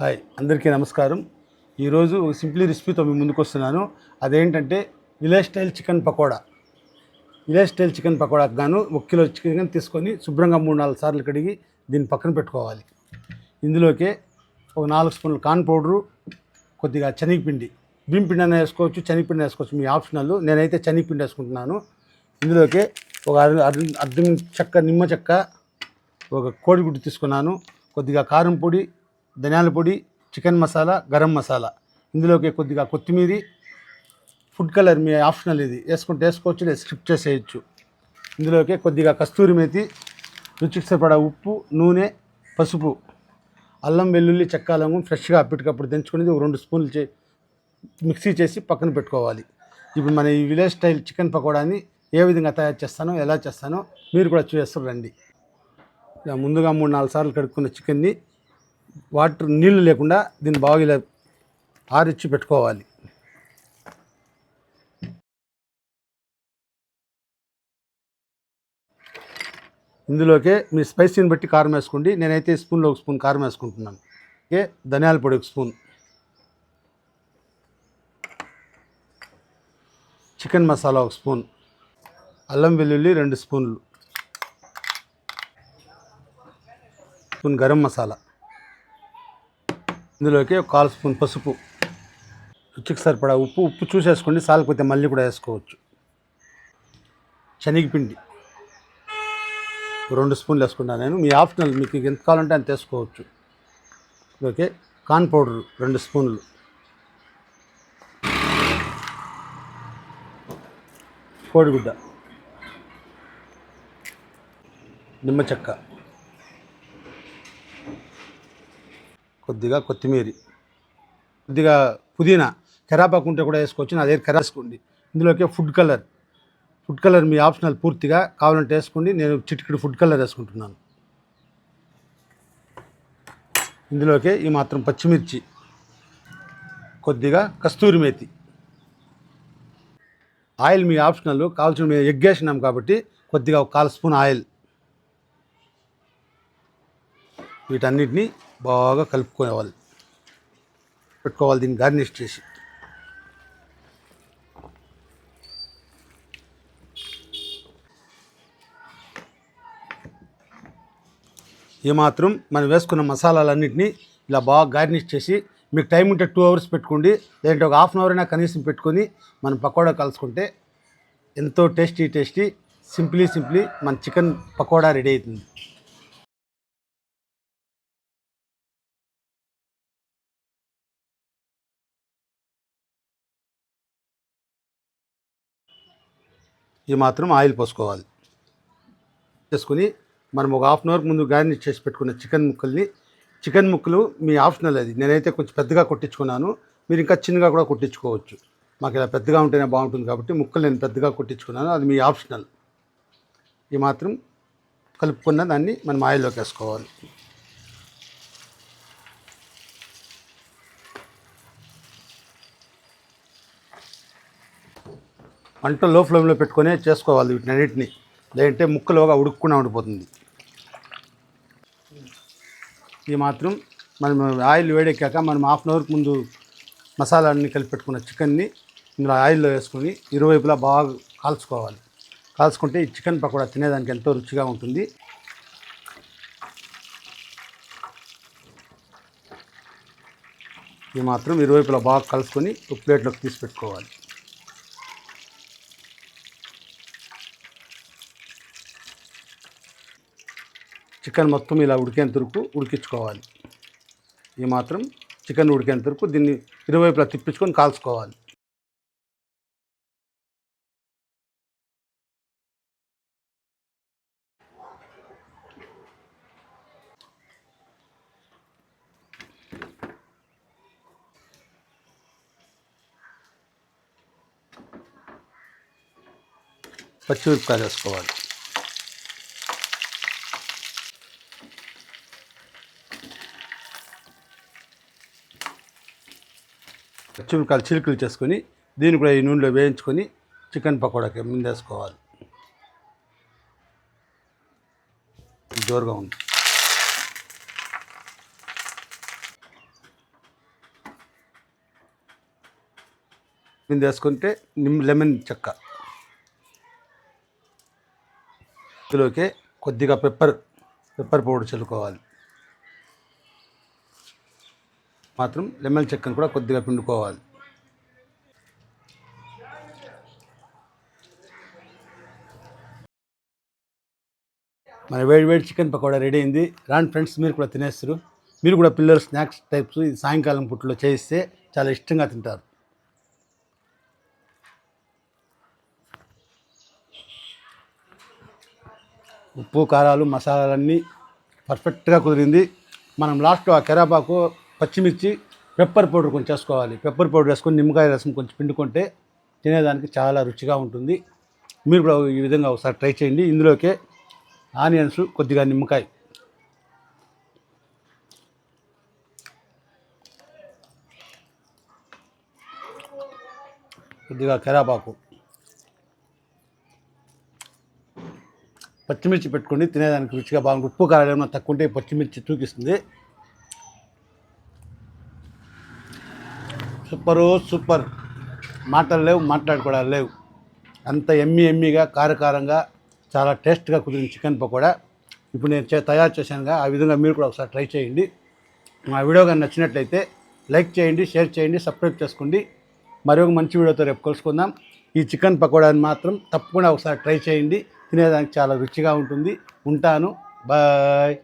Hi అందరికీ నమస్కారం. ఈరోజు ఒక సింప్లీ రెసిపీతో మీ ముందుకు వస్తున్నాను. అదేంటంటే village style chicken pakoda. Village style chicken పకోడాకు గాను ఒక కిలో చికెన్ తీసుకొని శుభ్రంగా మూడు నాలుగు సార్లు కడిగి దీన్ని పక్కన పెట్టుకోవాలి. ఇందులోకి ఒక నాలుగు స్పూన్లు కార్న్ పౌడరు కొద్దిగా శనగపిండి బియ్యం పిండి అయినా వేసుకోవచ్చు శనగపిండి వేసుకోవచ్చు మీ ఆప్షనల్. నేనైతే శనగపిండి వేసుకుంటున్నాను. ఇందులోకి ఒక అర అర్ధం చెక్క నిమ్మ చెక్క ఒక కోడిగుడ్డు తీసుకున్నాను. కొద్దిగా కారం పొడి ధనియాల పొడి చికెన్ మసాలా గరం మసాలా. ఇందులోకి కొద్దిగా కొత్తిమీరి ఫుడ్ కలర్ మీ ఆప్షనల్ ఇది. వేసుకుంటే వేసుకోవచ్చు లేదా స్కిప్ చేసేయచ్చు. ఇందులోకి కొద్దిగా కస్తూరి మేతి రుచికి సరిపడా ఉప్పు నూనె పసుపు అల్లం వెల్లుల్లి చెక్క లవంగం ఫ్రెష్గా అప్పటికప్పుడు దంచుకునేది ఒక రెండు స్పూన్లు చే మిక్సీ చేసి పక్కన పెట్టుకోవాలి. ఇప్పుడు మన ఈ విలేజ్ స్టైల్ చికెన్ పకోడాని ఏ విధంగా తయారు చేస్తానో ఎలా చేస్తానో మీరు కూడా చూసేస్తారు రండి. ముందుగా మూడు నాలుగు సార్లు కడుక్కున్న చికెన్ని వాటర్ నీళ్ళు లేకుండా దీన్ని బాగా ఇలా ఆరిచ్చి పెట్టుకోవాలి. ఇందులోకే మీ స్పైసీని బట్టి కారం వేసుకోండి. నేనైతే స్పూన్లో ఒక స్పూన్ కారం వేసుకుంటున్నాను. ఓకే? ధనియాల పొడి ఒక స్పూన్. చికెన్ మసాలా ఒక స్పూన్. అల్లం వెల్లుల్లి రెండు స్పూన్లు. స్పూన్ గరం మసాలా. ఇందులోకి ఒక కాల్ స్పూన్ పసుపు. రుచికి సరిపడా ఉప్పు ఉప్పు చూసేసుకోండి సాలకపోతే మళ్ళీ కూడా వేసుకోవచ్చు. శనగపిండి. రెండు స్పూన్లు వేసుకున్నాను నేను. మీ ఆప్షనల్ మీకు ఎంత కావాలంటే అంత వేసుకోవచ్చు. ఓకే కార్న్ పౌడర్ రెండు స్పూన్లు. కోడిగుడ్డ. నిమ్మ చెక్క. కొద్దిగా కొత్తిమీర కొద్దిగా పుదీనా కరాపాకు ఉంటే కూడా వేసుకోవచ్చు. నా దగ్గర కరాసుకోండి ఇందులోకి ఫుడ్ కలర్ ఫుడ్ కలర్ మీ ఆప్షనల్ పూర్తిగా కావాలంటే వేసుకోండి. నేను చిటికిడి ఫుడ్ కలర్ వేసుకుంటున్నాను. ఇందులోకి ఈ మాత్రం పచ్చిమిర్చి కొద్దిగా కస్తూరి మేతి. ఆయిల్ మీ ఆప్షనల్ కావాల్సిన మేము ఎగ్గేసినాం కాబట్టి కొద్దిగా ఒక కాల్ స్పూన్ ఆయిల్. వీటన్నిటిని బాగా కలుపుకోవాలి పెట్టుకోవాలి దీన్ని గార్నిష్ చేసి. ఈ మాత్రం మనం వేసుకున్న మసాలాలన్నింటినీ ఇలా బాగా గార్నిష్ చేసి మీకు టైం ఉంటే టూ అవర్స్ పెట్టుకోండి లేదంటే ఒక హాఫ్ అన్ అవర్ అయినా కనీసం పెట్టుకొని మనం పకోడా కలుసుకుంటే ఎంతో టేస్టీ టేస్టీ సింప్లీ సింప్లీ మన చికెన్ పకోడా రెడీ అవుతుంది. ఈ మాత్రం ఆయిల్ పోసుకోవాలి. చేసుకుని మనం ఒక హాఫ్ అన్ అవర్ ముందు గార్నిష్ చేసి పెట్టుకున్న చికెన్ ముక్కల్ని చికెన్ ముక్కలు మీ ఆప్షనల్ అది. నేనైతే కొంచెం పెద్దగా కొట్టించుకున్నాను. మీరు ఇంకా చిన్నగా కూడా కొట్టించుకోవచ్చు. మాకు ఇలా పెద్దగా ఉంటేనే బాగుంటుంది కాబట్టి ముక్కలు నేను పెద్దగా కొట్టించుకున్నాను. అది మీ ఆప్షనల్. ఈ మాత్రం కలుపుకున్న దాన్ని మనం ఆయిల్లోకి వేసుకోవాలి. మంట లో ఫ్లేమ్లో పెట్టుకొని చేసుకోవాలి వీటిని అన్నింటిని. లేదంటే ముక్కలుగా ఉడుక్కున్నా ఉండిపోతుంది. ఈ మాత్రం మనం ఆయిల్ వేడెక్కాక మనం హాఫ్ అన్ అవర్కి ముందు మసాలాన్ని కలిపి పెట్టుకున్న చికెన్ని ఇందులో ఆయిల్లో వేసుకొని ఇరువైపులా బాగా కాల్చుకోవాలి. కాల్చుకుంటే ఈ చికెన్ పకోడా తినేదానికి ఎంతో రుచిగా ఉంటుంది. ఈ మాత్రం ఇరువైపులా బాగా కలుసుకొని ఒక ప్లేట్లోకి తీసి పెట్టుకోవాలి. చికెన్ మొత్తం ఇలా ఉడికేంత వరకు ఉడికించుకోవాలి. ఈ మాత్రం చికెన్ ఉడికేంత వరకు దీన్ని ఇరువైపులా తిప్పించుకొని కాల్చుకోవాలి. పచ్చిమిరపకాయలు వేసుకోవాలి. చిలుకలు చిలుకలు చేసుకొని దీన్ని కూడా ఈ నూనెలో వేయించుకొని చికెన్ పకోడాకి ముందేసుకోవాలి జోరుగా ఉంది. మింద వేసుకుంటే నిమ్ లెమన్ చెక్క. ఇందులోకి కొద్దిగా పెప్పర్ పెప్పర్ పౌడర్ చల్లుకోవాలి. మాత్రం లెమన్ చెక్కను కూడా కొద్దిగా పిండుకోవాలి. మన వేడి వేడి చికెన్ పకోడా రెడీ అయింది. రాండి ఫ్రెండ్స్ మీరు కూడా తినేస్తారు. మీరు కూడా పిల్లలు స్నాక్స్ టైప్స్ ఇది సాయంకాలం పుట్లో చేయిస్తే చాలా ఇష్టంగా తింటారు. ఉప్పు కారాలు మసాలాలన్నీ పర్ఫెక్ట్గా కుదిరింది. మనం లాస్ట్లో ఆ కెరాబాకు పచ్చిమిర్చి పెప్పర్ పౌడర్ కొంచెం వేసుకోవాలి. పెప్పర్ పౌడర్ వేసుకొని నిమ్మకాయ రసం కొంచెం పిండుకుంటే తినేదానికి చాలా రుచిగా ఉంటుంది. మీరు కూడా ఈ విధంగా ఒకసారి ట్రై చేయండి. ఇందులోకే ఆనియన్స్ కొద్దిగా నిమ్మకాయ. కొద్దిగా కరాపాకు. పచ్చిమిర్చి పెట్టుకొని తినేదానికి రుచిగా బాగుంటుంది. ఉప్పు కారాలు ఏమైనా తక్కువ ఉంటే పచ్చిమిర్చి తూకిస్తుంది. Super super. మాటలు లేవు మాట్లాడుకోవడాలు లేవు. అంత ఎమ్మి ఎమ్మిగా కారకారంగా చాలా టేస్ట్గా కుదిరిన చికెన్ పకోడా. ఇప్పుడు నేను తయారు చేశానుగా ఆ విధంగా మీరు కూడా ఒకసారి ట్రై చేయండి. మా వీడియో కానీ నచ్చినట్లయితే లైక్ చేయండి షేర్ చేయండి సబ్స్క్రైబ్ చేసుకోండి. మరి ఒక మంచి వీడియోతో రేపు కలుసుకుందాం. ఈ చికెన్ పకోడాని మాత్రం తప్పకుండా ఒకసారి ట్రై చేయండి. తినేదానికి చాలా రుచిగా ఉంటుంది. ఉంటాను. బాయ్.